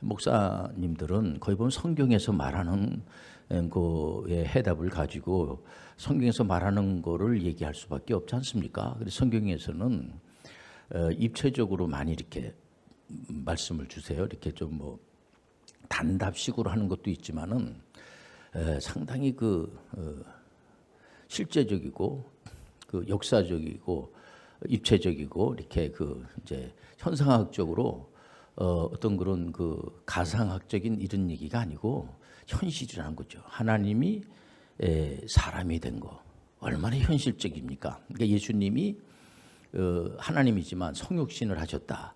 목사님들은 거의 보면 성경에서 말하는 거에 해답을 가지고 성경에서 말하는 거를 얘기할 수밖에 없지 않습니까? 그래서 성경에서는 어, 입체적으로 많이 이렇게 말씀을 주세요. 이렇게 좀 뭐 단답식으로 하는 것도 있지만은 에, 상당히 그 어, 실제적이고 그 역사적이고 입체적이고 이렇게 그 이제 현상학적으로 어, 어떤 그런 그 가상학적인 이런 얘기가 아니고 현실이라는 거죠. 하나님이 에, 사람이 된 거 얼마나 현실적입니까? 그러니까 예수님이 어, 하나님이지만 성육신을 하셨다.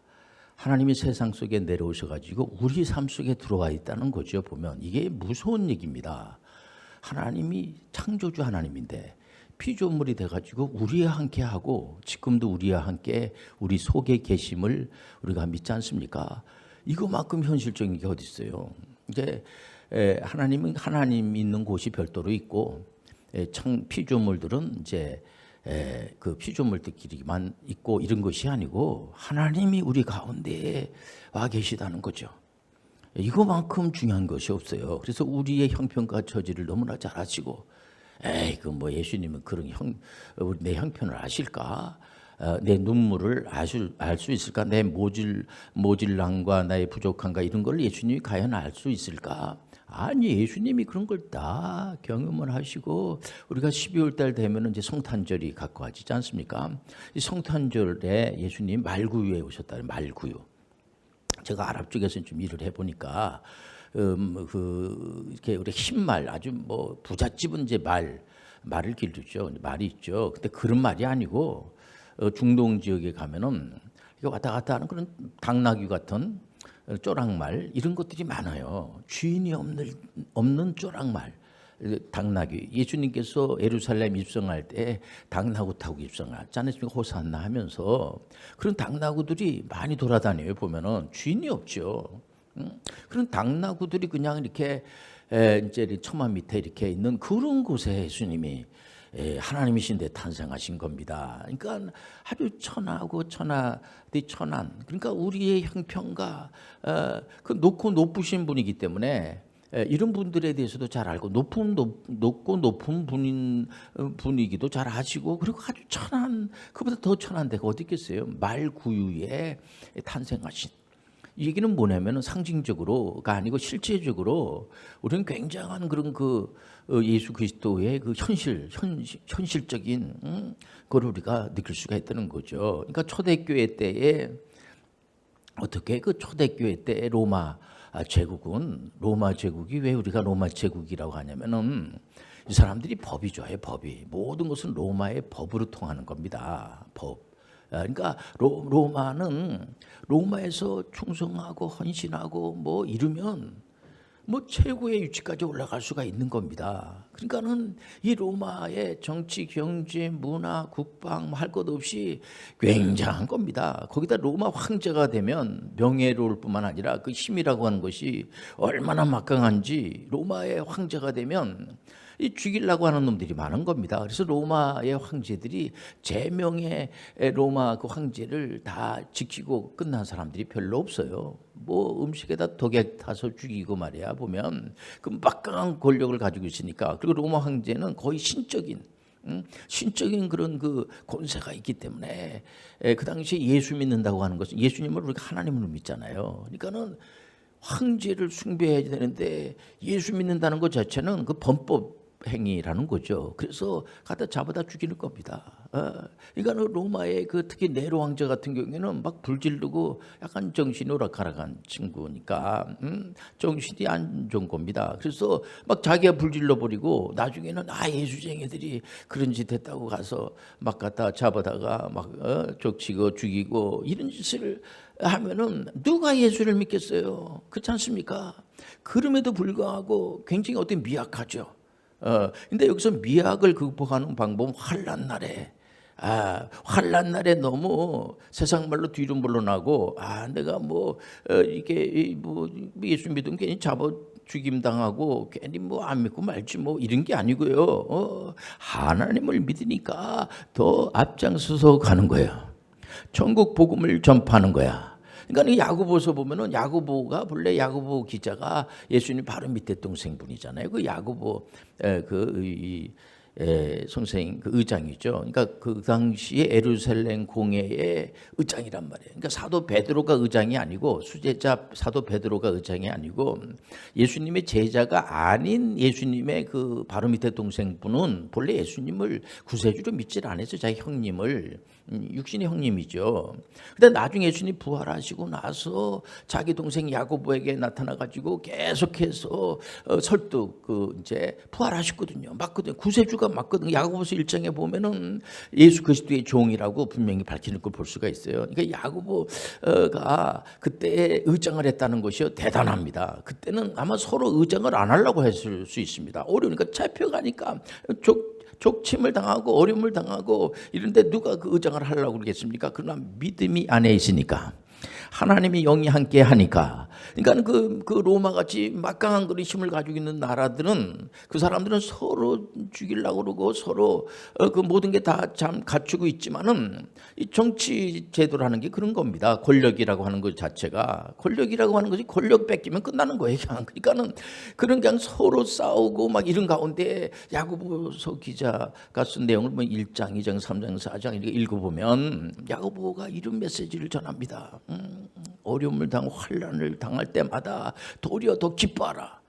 하나님이 세상 속에 내려오셔 가지고 우리 삶 속에 들어와 있다는 거죠. 보면 이게 무서운 얘기입니다. 하나님이 창조주 하나님인데 피조물이 돼가지고 우리와 함께 하고 지금도 우리와 함께 우리 속에 계심을 우리가 믿지 않습니까? 이거만큼 현실적인 게 어디 있어요? 이제 에, 하나님은 하나님 있는 곳이 별도로 있고 에, 청 피조물들은 이제 에, 그 피조물들끼리만 있고 이런 것이 아니고 하나님이 우리 가운데 와 계시다는 거죠. 이거만큼 중요한 것이 없어요. 그래서 우리의 형편과 처지를 너무나 잘 아시고, 에이, 그 뭐 예수님은 그런 형, 내 형편을 아실까? 어, 내 눈물을 알수 있을까? 내 모질, 모질랑과 나의 부족함과 이런 걸 예수님이 과연 알 수 있을까? 아니, 예수님이 그런 걸 다 경험을 하시고, 우리가 12월 달 되면 이제 성탄절이 가까워지지 않습니까? 이 성탄절에 예수님 말구유에 오셨다, 말구유. 제가 아랍 쪽에서 좀 일을 해 보니까 음, 그 이렇게 우리 흰말 아주 뭐 부잣집은 이제 말 말을 기르죠 말이 있죠. 근데 그런 말이 아니고 어, 중동 지역에 가면은 이거 왔다 갔다 하는 그런 당나귀 같은 쪼랑말 이런 것들이 많아요. 주인이 없는 없는 쪼랑말. 당나귀 예수님께서 예루살렘 입성할 때 당나귀 타고 입성하지 않았습니까 호산나 하면서 그런 당나귀들이 많이 돌아다녀요 보면은 주인이 없죠 응? 그런 당나귀들이 그냥 이렇게 에, 이제 처마 밑에 이렇게 있는 그런 곳에 예수님이 에, 하나님이신데 탄생하신 겁니다. 그러니까 아주 천하고 천하디 천한. 그러니까 우리의 형편과 어, 그 높고 높으신 분이기 때문에 에, 이런 분들에 대해서도 잘 알고 높은 높, 높고 높은 분인 어, 분이기도 잘 아시고 그리고 아주 천한 그보다 더 천한 데가 어디 있겠어요? 말 구유에 탄생하신 이 얘기는 뭐냐면은 상징적으로가 아니고 실제적으로 우리는 굉장한 그런 그 어, 예수 그리스도의 그 현실, 현, 현실적인 음, 그걸 우리가 느낄 수가 있다는 거죠. 그러니까 초대교회 때에 어떻게 그 초대교회 때 로마 아, 제국은 로마 제국이 왜 우리가 로마 제국이라고 하냐면은 이 사람들이 법이 좋아요, 법이. 모든 것은 로마의 법으로 통하는 겁니다. 법. 아, 그러니까 로, 로마는 로마에서 충성하고 헌신하고 뭐 이러면 뭐 최고의 위치까지 올라갈 수가 있는 겁니다. 그러니까는 이 로마의 정치, 경제, 문화, 국방 할 것 없이 굉장한 겁니다. 거기다 로마 황제가 되면 명예로울 뿐만 아니라 그 힘이라고 하는 것이 얼마나 막강한지 로마의 황제가 되면 이 죽이려고 하는 놈들이 많은 겁니다. 그래서 로마의 황제들이 제명의 로마 그 황제를 다 지키고 끝난 사람들이 별로 없어요. 뭐 음식에다 독약 타서 죽이고 말이야 보면 그 막강한 권력을 가지고 있으니까 그리고 로마 황제는 거의 신적인 음, 신적인 그런 그 권세가 있기 때문에 에, 그 당시에 예수 믿는다고 하는 것은 예수님을 우리가 하나님으로 믿잖아요. 그러니까는 황제를 숭배해야 되는데 예수 믿는다는 것 자체는 그 범법 행위라는 거죠. 그래서 갖다 잡아다 죽이는 겁니다. 어, 그러니까 로마의 그 특히 네로 왕자 같은 경우에는 막 불질르고 약간 정신이 오락가락한 친구니까 음, 정신이 안 좋은 겁니다. 그래서 막 자기가 불질러 버리고 나중에는 아 예수쟁이들이 그런 짓 했다고 가서 막 갖다 잡아다가 막 어, 족치고 죽이고 이런 짓을 하면은 누가 예수를 믿겠어요? 그렇지 않습니까? 그럼에도 불구하고 굉장히 어떤 미약하죠. 어, 근데 여기서 미학을 극복하는 방법은 환란 날에 아, 환란 날에 너무 세상 말로 뒤로 물러나고 아, 내가 뭐 어, 이게 뭐 예수 믿으면 괜히 잡아 죽임 당하고 괜히 뭐 안 믿고 말지 뭐 이런 게 아니고요. 어, 하나님을 믿으니까 더 앞장서서 가는 거예요. 천국 복음을 전파하는 거야. 그러니까 이 야고보서 보면은 야고보가 본래 야고보 기자가 예수님 바로 밑에 동생분이잖아요. 그 야고보 에, 그 이, 에, 선생 그 의장이죠. 그러니까 그 당시에 에루살렘 공회의 의장이란 말이에요. 그러니까 사도 베드로가 의장이 아니고 수제자 사도 베드로가 의장이 아니고 예수님의 제자가 아닌 예수님의 그 바로 밑에 동생분은 본래 예수님을 구세주로 믿질 않았어요. 자기 형님을 음, 육신의 형님이죠. 근데 나중에 예수님 부활하시고 나서 자기 동생 야고보에게 나타나 가지고 계속해서 어, 설득 그 이제 부활하셨거든요. 맞거든요. 구세주가 맞거든요. 야고보서 1장에 보면은 예수 그리스도의 종이라고 분명히 밝히는 걸 볼 수가 있어요. 그러니까 야고보가 그때 의장을 했다는 것이 대단합니다. 그때는 아마 서로 의장을 안 하려고 했을 수 있습니다. 어려우니까 잡혀가니까 족 족침을 당하고 어려움을 당하고 이런데 누가 그 의장을 하려고 그러겠습니까? 그러나 믿음이 안에 있으니까 하나님이 영이 함께 하니까 그러니까 그, 그 로마 같이 막강한 그런 힘을 가지고 있는 나라들은 그 사람들은 서로 죽이려고 그러고 서로 어, 그 모든 게 다 참 갖추고 있지만은 이 정치 제도라는 게 그런 겁니다. 권력이라고 하는 것 자체가 권력이라고 하는 것이 권력 뺏기면 끝나는 거예요. 그냥 그러니까는 그런 그냥 서로 싸우고 막 이런 가운데 야고보서 기자가 쓴 내용을 뭐 1장, 2장, 3장, 4장 이렇게 읽어보면 야고보가 이런 메시지를 전합니다. 음, 어려움을 당하고 환란을 당할 때마다 도리어 더 기뻐하라.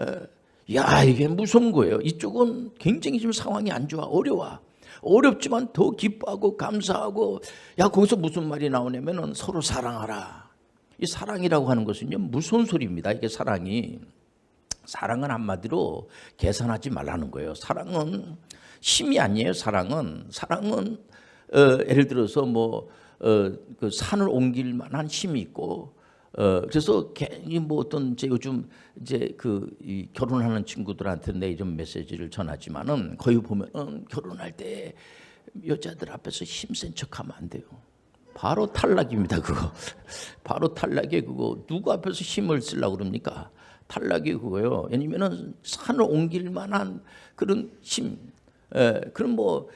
에, 야 이게 무서운 거예요. 이쪽은 굉장히 지금 상황이 안 좋아 어려워. 어렵지만 더 기뻐하고 감사하고 야 거기서 무슨 말이 나오냐면은 서로 사랑하라. 이 사랑이라고 하는 것은요 무서운 소리입니다. 이게 사랑이 사랑은 한마디로 계산하지 말라는 거예요. 사랑은 힘이 아니에요. 사랑은 사랑은 어, 예를 들어서 뭐 어, 그 산을 옮길 만한 힘이 있고 어, 그래서 괜히 뭐 어떤 이제 요즘 이제 그 이 결혼하는 친구들한테 내 이런 메시지를 전하지만은 거기 보면은 결혼할 때 여자들 앞에서 힘센 척하면 안 돼요. 바로 탈락입니다. 그거 바로 탈락이 그거 누구 앞에서 힘을 쓰려고 그럽니까? 탈락이 그거요. 왜냐면은 산을 옮길 만한 그런 힘, 에, 그런 뭐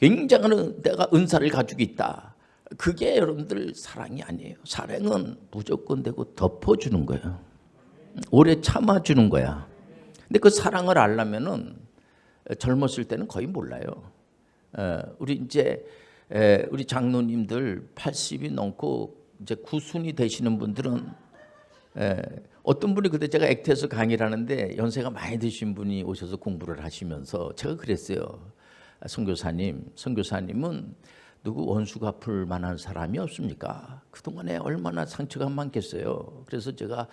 굉장한 내가 은사를 가지고 있다. 그게 여러분들 사랑이 아니에요. 사랑은 무조건 되고 덮어주는 거예요. 오래 참아주는 거야. 근데 그 사랑을 알려면은 젊었을 때는 거의 몰라요. 에, 우리 이제 에, 우리 장로님들 80이 넘고 이제 구순이 되시는 분들은 에, 어떤 분이 그때 제가 액트에서 강의를 하는데 연세가 많이 드신 분이 오셔서 공부를 하시면서 제가 그랬어요. 선교사님, 선교사님은 누구 원수 갚을 만한 사람이 없습니까? 그동안에 얼마나 상처가 많겠어요. 그래서 제가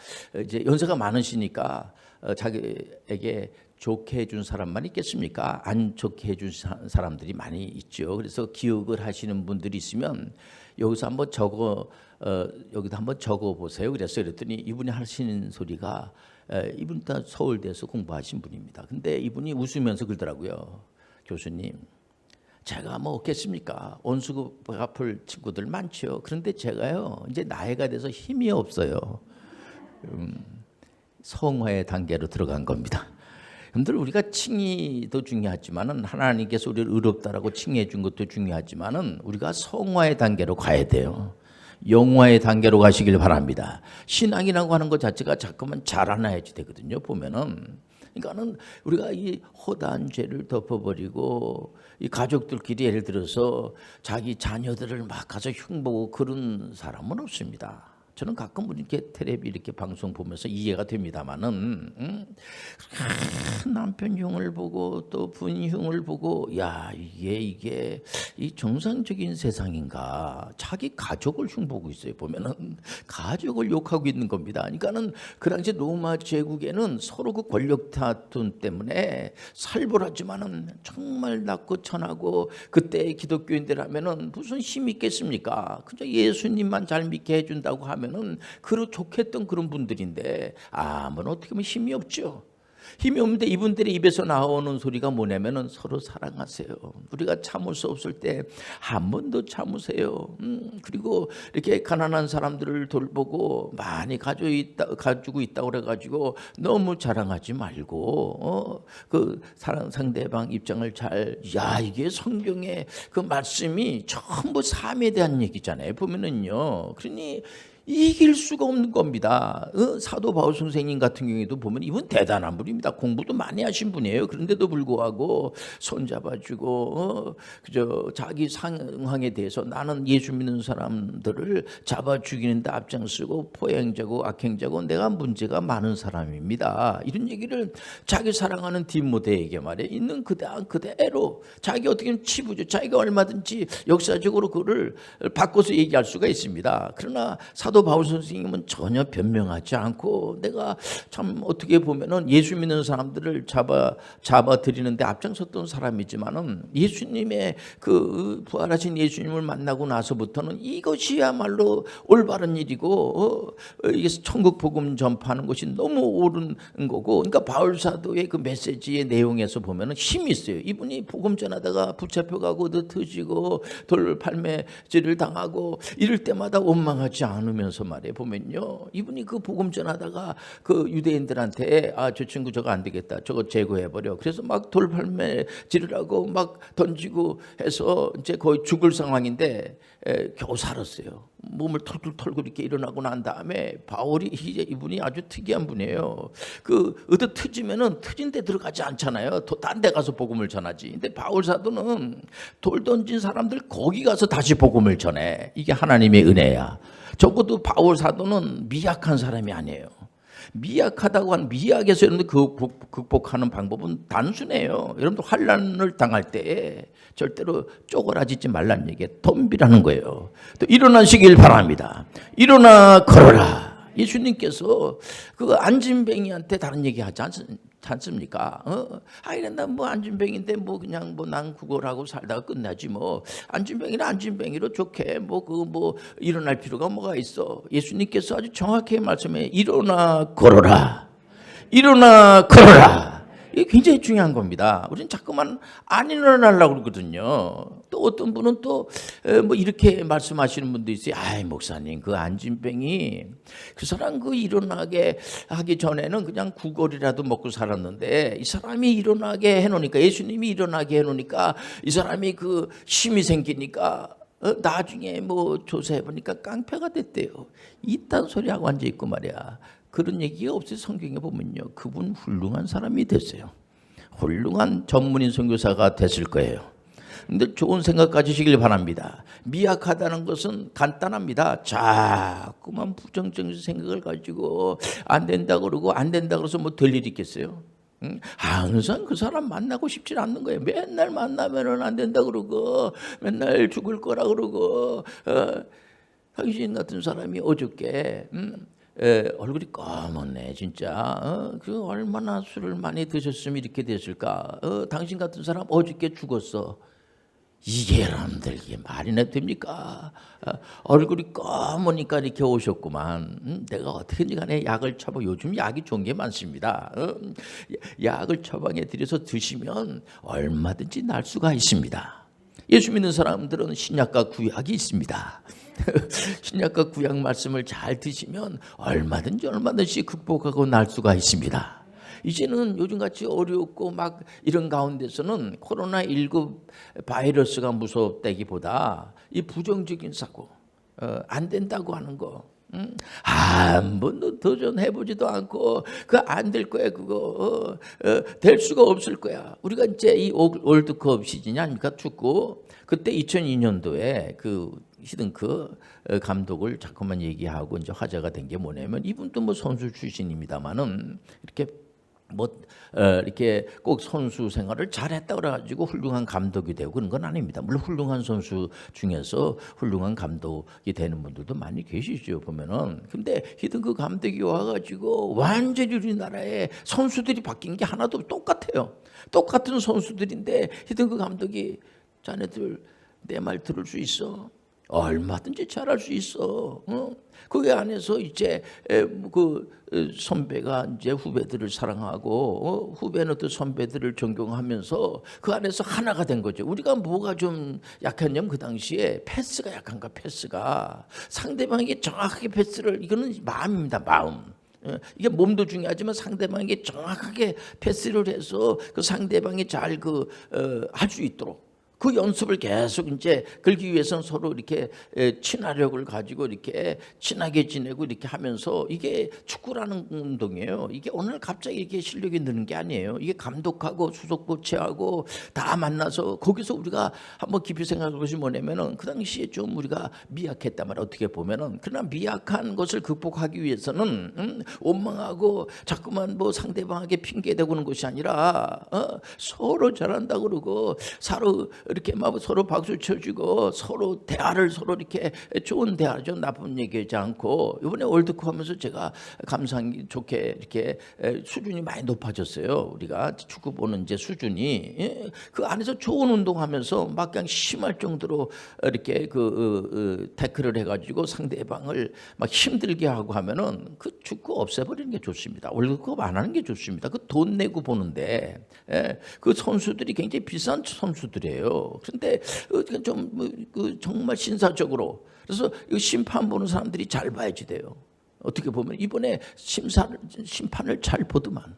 이제 연세가 많으시니까 어, 자기에게 좋게 해준 사람만 있겠습니까? 안 좋게 해준 사람들이 많이 있죠. 그래서 기억을 하시는 분들이 있으면 여기서 한번 적어 어, 여기다 한번 적어 보세요. 그래서 그랬더니 이분이 하시는 소리가 에, 이분 다 서울대에서 공부하신 분입니다. 근데 이분이 웃으면서 그러더라고요. 교수님, 제가 뭐 없겠습니까? 원수 갚을 친구들 많죠. 그런데 제가요, 이제 나이가 돼서 힘이 없어요. 음, 성화의 단계로 들어간 겁니다. 여러분들 우리가 칭의도 중요하지만은 하나님께서 우리를 의롭다라고 칭의해 준 것도 중요하지만은 우리가 성화의 단계로 가야 돼요. 영화의 단계로 가시길 바랍니다. 신앙이라고 하는 것 자체가 자꾸만 자라나야지 되거든요. 보면은 그러니까는 우리가 이 허다한 죄를 덮어버리고 이 가족들끼리 예를 들어서 자기 자녀들을 막 가서 흉보고 그런 사람은 없습니다. 저는 가끔 이렇게 텔레비 이렇게 방송 보면서 이해가 됩니다만은 음, 남편 흉을 보고 또 부인 흉을 보고 야 이게 이게 이 정상적인 세상인가 자기 가족을 흉 보고 있어요 보면은 가족을 욕하고 있는 겁니다. 그러니까는 그 당시 로마 제국에는 서로 그 권력 다툼 때문에 살벌하지만은 정말 낮고 천하고 그때 기독교인들 하면은 무슨 힘이 있겠습니까? 그저 예수님만 잘 믿게 해준다고 하면. 하면은 그로 좋겠던 그런 분들인데 아무런 어떻게 보면 힘이 없죠. 힘이 없는데 이분들의 입에서 나오는 소리가 뭐냐면은 서로 사랑하세요. 우리가 참을 수 없을 때 한 번 더 참으세요. 음, 그리고 이렇게 가난한 사람들을 돌보고 많이 가지고 있다 가지고 있다고 그래가지고 너무 자랑하지 말고 어, 그 사랑 상대방 입장을 잘 야 이게 성경의 그 말씀이 전부 삶에 대한 얘기잖아요. 보면은요. 그러니 이길 수가 없는 겁니다. 어? 사도 바울 선생님 같은 경우에도 보면 이분 대단한 분입니다. 공부도 많이 하신 분이에요. 그런데도 불구하고 손잡아주고 어? 그저 자기 상황에 대해서 나는 예수 믿는 사람들을 잡아 죽이는데 앞장서고 포행자고 악행자고 내가 문제가 많은 사람입니다. 이런 얘기를 자기 사랑하는 디모데에게 말해 있는 그대 그대로 자기 어떻게 치부죠. 자기가 얼마든지 역사적으로 그를 바꿔서 얘기할 수가 있습니다. 그러나 사도 바울 선생님은 전혀 변명하지 않고 내가 참 어떻게 보면은 예수 믿는 사람들을 잡아 잡아 드리는데 앞장섰던 사람이지만은 예수님의 그 부활하신 예수님을 만나고 나서부터는 이것이야말로 올바른 일이고 어, 이게 천국 복음 전파하는 것이 너무 옳은 거고 그러니까 바울 사도의 그 메시지의 내용에서 보면은 힘이 있어요. 이분이 복음 전하다가 붙잡혀가고 느트지고 돌팔매질을 당하고 이럴 때마다 원망하지 않으면 서 말해 보면요. 이분이 그 복음 전하다가 그 유대인들한테 아 저 친구 저거 안 되겠다. 저거 제거해 버려. 그래서 막 돌팔매질을 하고 막 던지고 해서 이제 거의 죽을 상황인데 에, 겨우 살았어요. 몸을 털털 털고 이렇게 일어나고 난 다음에 바울이 이제 이분이 아주 특이한 분이에요. 그 어디 트지면은 트진 데 들어가지 않잖아요. 딴 데 가서 복음을 전하지. 근데 바울 사도는 돌 던진 사람들 거기 가서 다시 복음을 전해. 이게 하나님의 은혜야. 적어도 바울 사도는 미약한 사람이 아니에요. 미약하다고 한 미약에서 여러분들 그 극- 극복하는 방법은 단순해요. 여러분들 환란을 당할 때 절대로 쪼그라지지 말라는 얘기에 덤비라는 거예요. 또 일어나시길 바랍니다. 일어나 걸어라. 예수님께서 그 안진뱅이한테 다른 얘기 하지 않, 않습니까? 어? 아이 난뭐 안진뱅인데 뭐 그냥 뭐 난 구걸하고 살다가 끝나지 뭐 안진뱅이는 안진뱅이로 좋게 뭐그뭐 일어날 필요가 뭐가 있어? 예수님께서 아주 정확하게 말씀해 일어나 걸어라. 일어나 걸어라. 이게 굉장히 중요한 겁니다. 우리는 자꾸만 안 일어나려고 그러거든요. 또 어떤 분은 또 뭐 이렇게 말씀하시는 분도 있어요. 아이 목사님 그 안진뱅이 그 사람 그 일어나게 하기 전에는 그냥 구걸이라도 먹고 살았는데 이 사람이 일어나게 해놓으니까 예수님이 일어나게 해놓으니까 이 사람이 그 힘이 생기니까 어, 나중에 뭐 조사해 보니까 깡패가 됐대요. 이딴 소리 하고 앉아 있고 말이야. 그런 얘기가 없어요. 성경에 보면요. 그분 훌륭한 사람이 됐어요. 훌륭한 전문인 선교사가 됐을 거예요. 근데 좋은 생각 가지시길 바랍니다. 미약하다는 것은 간단합니다. 자꾸만 부정적인 생각을 가지고 안 된다 그러고 안 된다 그래서 뭐 될 일이 있겠어요? 응? 항상 그 사람 만나고 싶지 않는 거예요. 맨날 만나면은 안 된다 그러고 맨날 죽을 거라 그러고 어, 당신 같은 사람이 어저께 음, 에, 얼굴이 검었네 진짜 어? 그 얼마나 술을 많이 드셨으면 이렇게 됐을까 어, 당신 같은 사람 어저께 죽었어 이게 여러분들 이게 말이나 됩니까 어, 얼굴이 검으니까 이렇게 오셨구만 음, 내가 어떻게든지 간에 약을 처방 요즘 약이 좋은 게 많습니다 어? 약을 처방해 드려서 드시면 얼마든지 날 수가 있습니다 예수 믿는 사람들은 신약과 구약이 있습니다. 신약과 구약 말씀을 잘 드시면 얼마든지 얼마든지 극복하고 날 수가 있습니다. 이제는 요즘같이 어렵고 막 이런 가운데서는 코로나19 바이러스가 무섭다기보다 이 부정적인 사고, 어, 안 된다고 하는 거, 음, 한 번도 도전해보지도 않고 그 안 될 거야 그거. 어, 어, 될 수가 없을 거야. 우리가 이제 이 올- 월드컵 시즌이 아닙니까? 축구. 그때 2002년도에 그 히든크 어, 감독을 자꾸만 얘기하고 이제 화제가 된 게 뭐냐면 이분도 뭐 선수 출신입니다만은 이렇게 뭐 어, 이렇게 꼭 선수 생활을 잘했다 그래가지고 훌륭한 감독이 되고 그런 건 아닙니다. 물론 훌륭한 선수 중에서 훌륭한 감독이 되는 분들도 많이 계시죠 보면은. 근데 히든 그 감독이 와가지고 완전히 우리나라에 선수들이 바뀐 게 하나도 없- 똑같아요. 똑같은 선수들인데 히든 그 감독이 자네들 내 말 들을 수 있어. 얼마든지 잘할 수 있어. 어? 거기 안에서 이제 에, 그 에, 선배가 이제 후배들을 사랑하고 어? 후배는 또 선배들을 존경하면서 그 안에서 하나가 된 거죠. 우리가 뭐가 좀 약했냐면 그 당시에 패스가 약한가 패스가 상대방에게 정확하게 패스를 이거는 마음입니다. 마음. 예, 이게 몸도 중요하지만 상대방에게 정확하게 패스를 해서 그 상대방이 잘 그 할수 있도록 그 연습을 계속 이제 걸기 위해서는 서로 이렇게 에, 친화력을 가지고 이렇게 친하게 지내고 이렇게 하면서 이게 축구라는 운동이에요. 이게 오늘 갑자기 이렇게 실력이 느는 게 아니에요. 이게 감독하고 수석 코치하고 다 만나서 거기서 우리가 한번 깊이 생각할 것이 뭐냐면은 그 당시에 좀 우리가 미약했단 말이야. 어떻게 보면은 그러나 미약한 것을 극복하기 위해서는 음, 원망하고 자꾸만 뭐 상대방에게 핑계 대고는 것이 아니라 어, 서로 잘한다 그러고 서로 이렇게 막 서로 박수 쳐주고 서로 대화를 서로 이렇게 좋은 대화죠 나쁜 얘기하지 않고 이번에 월드컵 하면서 제가 감상 좋게 이렇게 에, 수준이 많이 높아졌어요 우리가 축구 보는 이제 수준이 예? 그 안에서 좋은 운동하면서 막 그냥 심할 정도로 이렇게 그 어, 어, 태클을 해가지고 상대방을 막 힘들게 하고 하면은 그 축구 없애버리는 게 좋습니다 월드컵 안 하는 게 좋습니다 그 돈 내고 보는데 예? 그 선수들이 굉장히 비싼 선수들이에요. 그런데 어, 좀그 정말 신사적으로 그래서 이 심판 보는 사람들이 잘 봐야지 돼요. 어떻게 보면 이번에 심사 심판을 잘 보더만.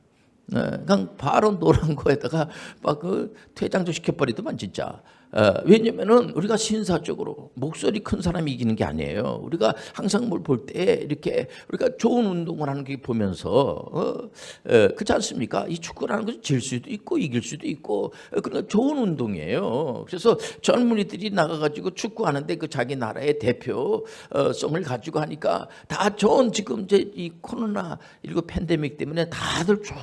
네, 그냥 바로 노란 거에다가 막 그 퇴장도 시켜버리더만 진짜. 어, 왜냐면은 우리가 신사적으로 목소리 큰 사람이 이기는 게 아니에요. 우리가 항상 뭘 볼 때 이렇게 우리가 좋은 운동을 하는 게 보면서 어, 어, 그렇지 않습니까? 이 축구라는 것은 질 수도 있고 이길 수도 있고 어, 그러니까 좋은 운동이에요. 그래서 젊은이들이 나가가지고 축구하는데 그 자기 나라의 대표성을 가지고 하니까 다 좋은 지금 이제 이 코로나 19 팬데믹 때문에 다들 쭉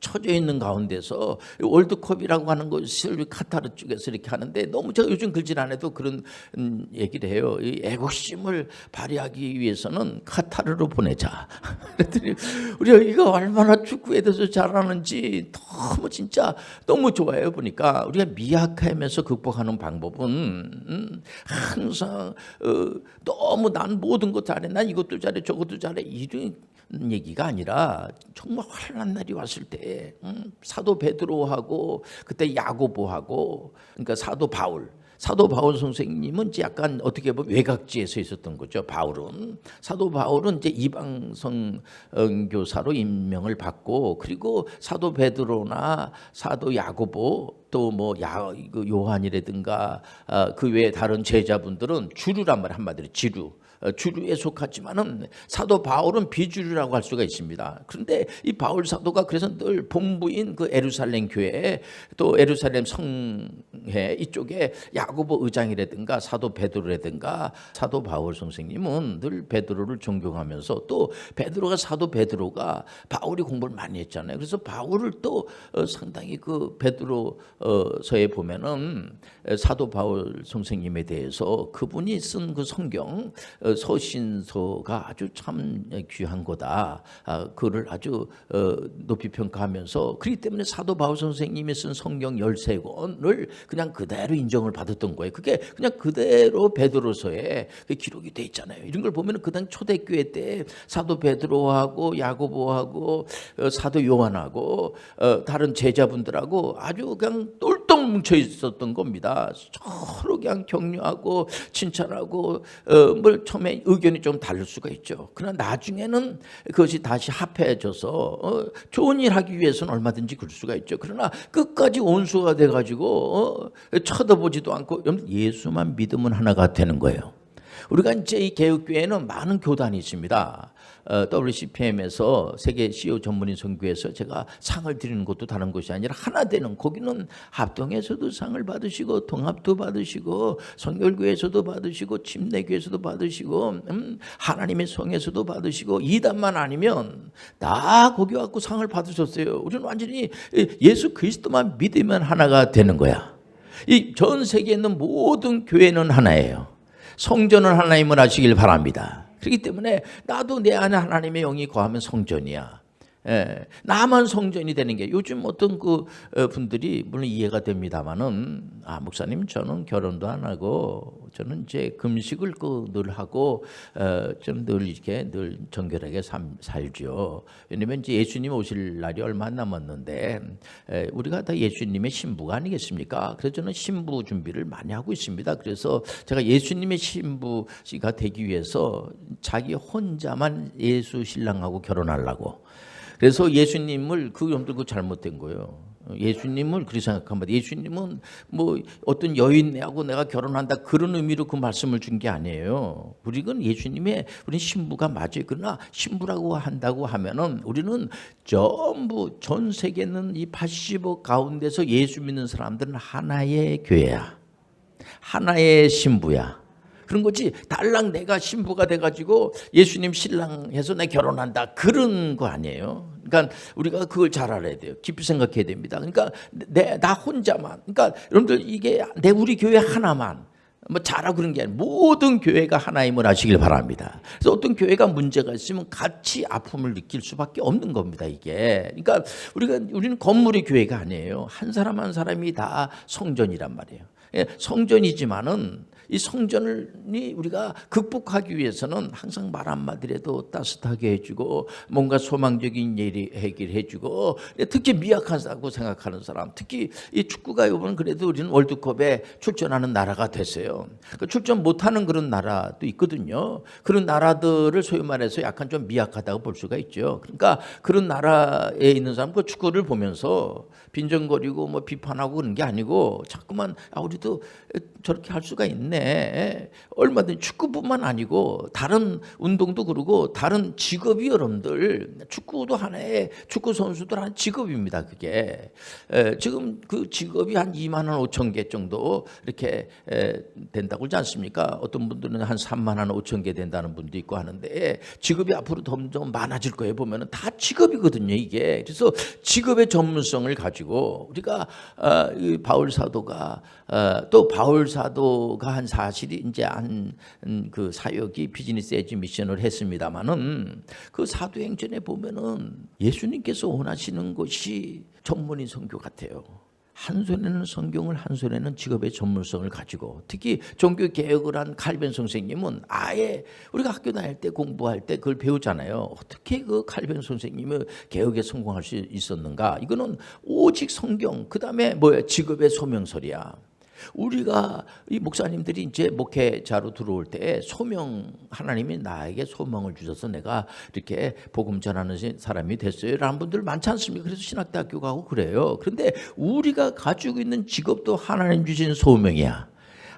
처져 있는 가운데서 월드컵이라고 하는 것을 카타르 쪽에서 이렇게 하는데 너무 제가 요즘 글질 안 해도 그런 음, 얘기를 해요. 이 애국심을 발휘하기 위해서는 카타르로 보내자. 그랬더니 우리 여기가 얼마나 축구에 대해서 잘하는지 너무 진짜 너무 좋아요 보니까 우리가 미약하면서 극복하는 방법은 음, 항상 어, 너무 난 모든 것 잘해, 난 이것도 잘해, 저것도 잘해 이런 얘기가 아니라 정말 환란 날이 왔을 때 음, 사도 베드로하고 그때 야고보하고 그러니까 사도 바울 사도 바울 선생님은 이제 약간 어떻게 보면 외곽지에 서 있었던 거죠. 바울은 사도 바울은 이제 이방 선교사로 임명을 받고 그리고 사도 베드로나 사도 야고보 또뭐 요한이라든가 어, 그 외에 다른 제자분들은 주류란 말 한마디로 지류 어, 주류에 속하지만은 사도 바울은 비주류라고 할 수가 있습니다. 그런데 이 바울 사도가 그래서 늘 본부인 그 에루살렘 교회 또 에루살렘 성회 이쪽에 야고보 의장이라든가 사도 베드로라든가 사도 바울 선생님은 늘 베드로를 존경하면서 또 베드로가 사도 베드로가 바울이 공부를 많이 했잖아요. 그래서 바울을 또 어, 상당히 그 베드로 서에 보면은 사도 바울 선생님에 대해서 그분이 쓴 그 성경 어, 서신서가 아주 참 귀한 거다. 아, 그를 아주 어, 높이 평가하면서 그렇기 때문에 사도 바울 선생님이 쓴 성경 13권을 그냥 그대로 인정을 받았던 거예요. 그게 그냥 그대로 베드로서에 그 기록이 돼 있잖아요. 이런 걸 보면 그당 초대교회 때 사도 베드로하고 야고보하고 어, 사도 요한하고 다른 제자분들하고 아주 그냥 뭉쳐 있었던 겁니다. 서로 그냥 격려하고 칭찬하고 뭘 처음에 의견이 좀 다를 수가 있죠. 그러나 나중에는 그것이 다시 합해져서 어, 좋은 일 하기 위해서는 얼마든지 그럴 수가 있죠. 그러나 끝까지 온수가 돼가지고 어, 쳐다보지도 않고 예수만 믿으면 하나가 되는 거예요. 우리가 이제 이 개혁교회는 많은 교단이 있습니다. 어, WCPM에서 세계 CEO 전문인 선교에서 제가 상을 드리는 것도 다른 것이 아니라 하나 되는 거기는 합동에서도 상을 받으시고 동합도 받으시고 성결교회에서도 받으시고 침례교회에서도 받으시고 음, 하나님의 성에서도 받으시고 이단만 아니면 다 거기 갖고 상을 받으셨어요. 우리는 완전히 예수 그리스도만 믿으면 하나가 되는 거야. 이 전 세계에 있는 모든 교회는 하나예요. 성전은 하나님을 하시길 바랍니다. 그렇기 때문에 나도 내 안에 하나님의 영이 거하면 성전이야. 예, 나만 성전이 되는 게 요즘 어떤 그 어, 분들이 물론 이해가 됩니다만은 아 목사님 저는 결혼도 안 하고 저는 이제 금식을 그늘 하고 어, 좀늘 이렇게 늘 정결하게 삶, 살죠. 왜냐면 이제 예수님 오실 날이 얼마 안 남았는데 에, 우리가 다 예수님의 신부가 아니겠습니까? 그래서 저는 신부 준비를 많이 하고 있습니다. 그래서 제가 예수님의 신부가 되기 위해서 자기 혼자만 예수 신랑하고 결혼하려고. 그래서 예수님을 그 염두고 잘못된 거예요. 예수님을 그렇게 생각합니다. 예수님은 뭐 어떤 여인하고 내가 결혼한다 그런 의미로 그 말씀을 준 게 아니에요. 우리는 예수님의 우리 신부가 맞아요. 그러나 신부라고 한다고 하면은 우리는 전부 전 세계는 이 80억 가운데서 예수 믿는 사람들은 하나의 교회야. 하나의 신부야. 그런 거지 달랑 내가 신부가 돼가지고 예수님 신랑 해서 내 결혼한다 그런 거 아니에요. 그러니까 우리가 그걸 잘 알아야 돼요. 깊이 생각해야 됩니다. 그러니까 내 나 혼자만 그러니까 여러분들 이게 내 우리 교회 하나만 뭐 잘하고 그런 게 아니라 모든 교회가 하나임을 아시길 바랍니다. 그래서 어떤 교회가 문제가 있으면 같이 아픔을 느낄 수밖에 없는 겁니다. 이게 그러니까 우리가 우리는 건물의 교회가 아니에요. 한 사람 한 사람이 다 성전이란 말이에요. 예, 성전이지만은 이 성전이 우리가 극복하기 위해서는 항상 말 한마디라도 따뜻하게 해주고 뭔가 소망적인 얘기 해결해주고 특히 미약하다고 생각하는 사람 특히 이 축구가 이번 그래도 우리는 월드컵에 출전하는 나라가 됐어요. 그 출전 못하는 그런 나라도 있거든요. 그런 나라들을 소위 말해서 약간 좀 미약하다고 볼 수가 있죠. 그러니까 그런 나라에 있는 사람 그 축구를 보면서 빈정거리고 뭐 비판하고 그런 게 아니고 자꾸만 아 우리도 저렇게 할 수가 있네. 얼마든지 축구뿐만 아니고 다른 운동도 그러고 다른 직업이 여러분들 축구도 하나의 축구 선수들 한 직업입니다. 그게 에, 지금 그 직업이 한 2만 원 5천 개 정도 이렇게 에, 된다고 그러지 않습니까? 어떤 분들은 한 3만 원 5천 개 된다는 분도 있고 하는데 직업이 앞으로 점점 많아질 거예요. 보면은 다 직업이거든요. 이게 그래서 직업의 전문성을 가지고 우리가 어, 이 바울 사도가 어, 또 바울 사도가 한 사실이 이제 한 그 사역이 비즈니스 에지 미션을 했습니다마는 그 사도행전에 보면은 예수님께서 원하시는 것이 전문인 선교 같아요. 한 손에는 성경을 한 손에는 직업의 전문성을 가지고 특히 종교 개혁을 한 칼빈 선생님은 아예 우리가 학교 다닐 때 공부할 때 그걸 배우잖아요. 어떻게 그 칼빈 선생님의 개혁에 성공할 수 있었는가? 이거는 오직 성경 그다음에 뭐야 직업의 소명설이야. 우리가 이 목사님들이 이제 목회자로 들어올 때 소명 하나님이 나에게 소명을 주셔서 내가 이렇게 복음 전하는 사람이 됐어요라는 분들 많지 않습니까? 그래서 신학대학교 가고 그래요. 그런데 우리가 가지고 있는 직업도 하나님 주신 소명이야.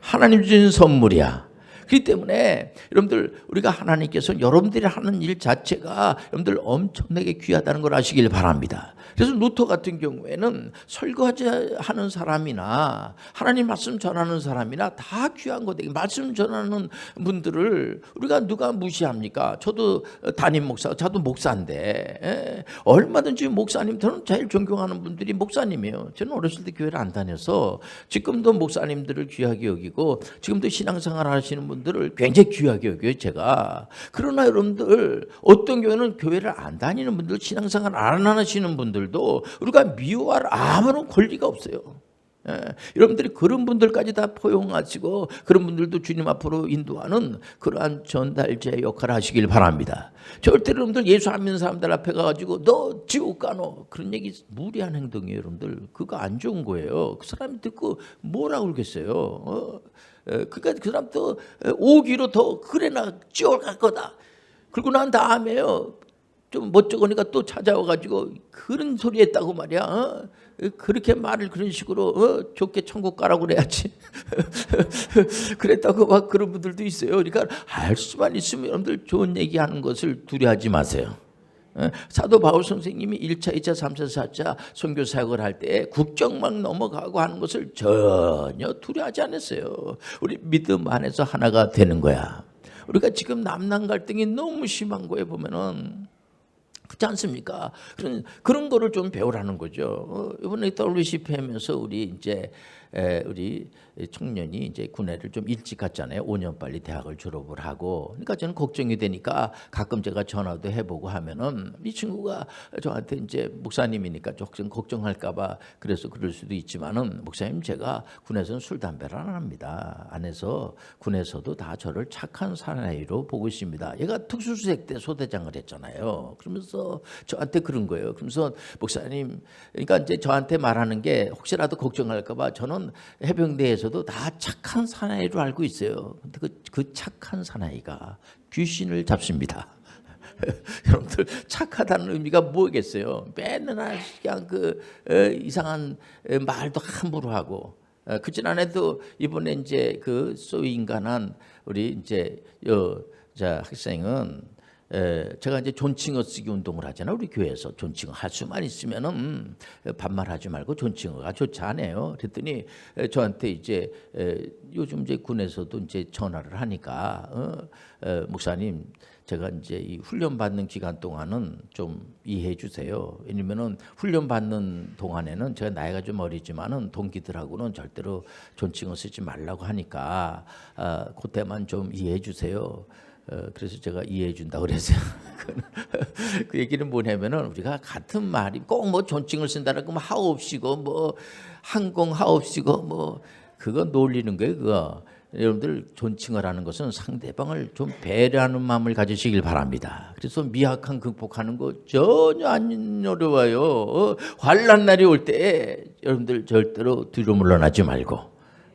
하나님 주신 선물이야. 그렇기 때문에 여러분들 우리가 하나님께서 여러분들이 하는 일 자체가 여러분들 엄청나게 귀하다는 걸 아시길 바랍니다. 그래서 루터 같은 경우에는 설거지 하는 사람이나 하나님 말씀 전하는 사람이나 다 귀한 거되 말씀 전하는 분들을 우리가 누가 무시합니까? 저도 담임 목사, 저도 목사인데 에? 얼마든지 목사님 저는 제일 존경하는 분들이 목사님이에요. 저는 어렸을 때 교회를 안 다녀서 지금도 목사님들을 귀하게 여기고 지금도 신앙생활 하시는 분들 을 굉장히 귀하게 여겨요. 제가 그러나 여러분들 어떤 교회는 교회를 안 다니는 분들 신앙생활 안 하시는 분들 분들도 우리가 미워할 아무런 권리가 없어요. 예, 여러분들이 그런 분들까지 다 포용하시고 그런 분들도 주님 앞으로 인도하는 그러한 전달제 역할을 하시길 바랍니다. 절대로 여러분들 예수 안 믿는 사람들 앞에 가가지고 너 지옥 가노 그런 얘기 무리한 행동이에요 여러분들 그거 안 좋은 거예요. 그 사람이 듣고 뭐라 그러겠어요. 어? 예, 그러니까 그 사람 또 오기로 더 그래나 지옥 갈 거다. 그러고 난 다음에요 좀 멋쩍으니까 또 찾아와가지고 그런 소리 했다고 말이야. 어? 그렇게 말을 그런 식으로 어? 좋게 천국 가라고 그래야지. 그랬다고 막 그런 분들도 있어요. 그러니까 알 수만 있으면 여러분들 좋은 얘기하는 것을 두려워하지 마세요. 어? 사도 바울 선생님이 1차, 2차, 3차, 4차 선교 사역을 할 때 국경만 넘어가고 하는 것을 전혀 두려워하지 않았어요. 우리 믿음 안에서 하나가 되는 거야. 우리가 지금 남남 갈등이 너무 심한 거에 보면은 그렇지 않습니까? 그런 그런 거를 좀 배우라는 거죠. 어, 이번에 WCP 하면서 우리 이제 에, 우리 청년이 이제 군대를 좀 일찍 갔잖아요. 5년 빨리 대학을 졸업을 하고. 그러니까 저는 걱정이 되니까 가끔 제가 전화도 해보고 하면은 이 친구가 저한테 이제 목사님이니까 조금 걱정할까봐 그래서 그럴 수도 있지만은 목사님 제가 군에서는 술 담배를 안 합니다. 안에서 군에서도 다 저를 착한 사나이로 보고 있습니다. 얘가 특수수색 때 소대장을 했잖아요. 그러면서 저한테 그런 거예요. 그러면서 목사님, 그러니까 이제 저한테 말하는 게 혹시라도 걱정할까봐 저는 해병대에서도 다 착한 사나이로 알고 있어요. 근데 그, 그 착한 사나이가 귀신을 잡습니다. 여러분들 착하다는 의미가 뭐겠어요? 맨날 그냥 그 어, 이상한 어, 말도 함부로 하고 어, 그 지난해도 이번에 이제 그 소위 인간한 우리 이제 여자 학생은 에, 제가 이제 존칭어 쓰기 운동을 하잖아요. 우리 교회에서 존칭어 할 수만 있으면은 음, 반말하지 말고 존칭어가 좋지 않아요. 그랬더니 에, 저한테 이제 에, 요즘 이제 군에서도 이제 전화를 하니까 어, 에, 목사님 제가 이제 이 훈련 받는 기간 동안은 좀 이해해 주세요. 왜냐면은 훈련 받는 동안에는 제가 나이가 좀 어리지만은 동기들하고는 절대로 존칭어 쓰지 말라고 하니까 아, 그때만 좀 이해해 주세요. 어, 그래서 제가 이해해 준다 그랬어요. 그 얘기는 뭐냐면은 우리가 같은 말이 꼭 뭐 존칭을 쓴다라고 뭐 하옵시고 뭐 항공 하옵시고 뭐 그거 놀리는 거예요. 그거 여러분들 존칭을 하는 것은 상대방을 좀 배려하는 마음을 가지시길 바랍니다. 그래서 미약한 극복하는 거 전혀 안 어려워요. 어, 환란 날이 올 때 여러분들 절대로 뒤로 물러나지 말고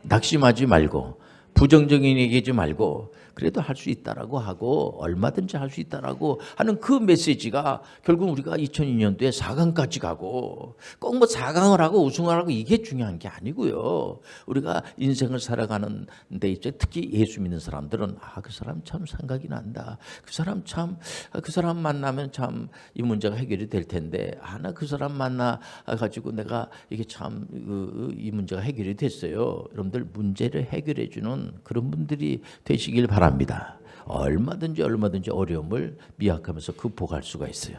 낙심하지 말고 부정적인 얘기하지 말고 그래도 할 수 있다라고 하고 얼마든지 할 수 있다라고 하는 그 메시지가 결국 우리가 2002년도에 4강까지 가고 꼭 뭐 4강을 하고 우승을 하고 이게 중요한 게 아니고요. 우리가 인생을 살아가는 데 이제 특히 예수 믿는 사람들은 아 그 사람 참 생각이 난다. 그 사람 참 그 사람 만나면 참 이 문제가 해결이 될 텐데 아 나 그 사람 만나 가지고 내가 이게 참 이 문제가 해결이 됐어요. 여러분들 문제를 해결해 주는 그런 분들이 되시길 바랍니다. 얼마든지 얼마든지 어려움을 미약하면서 극복할 수가 있어요.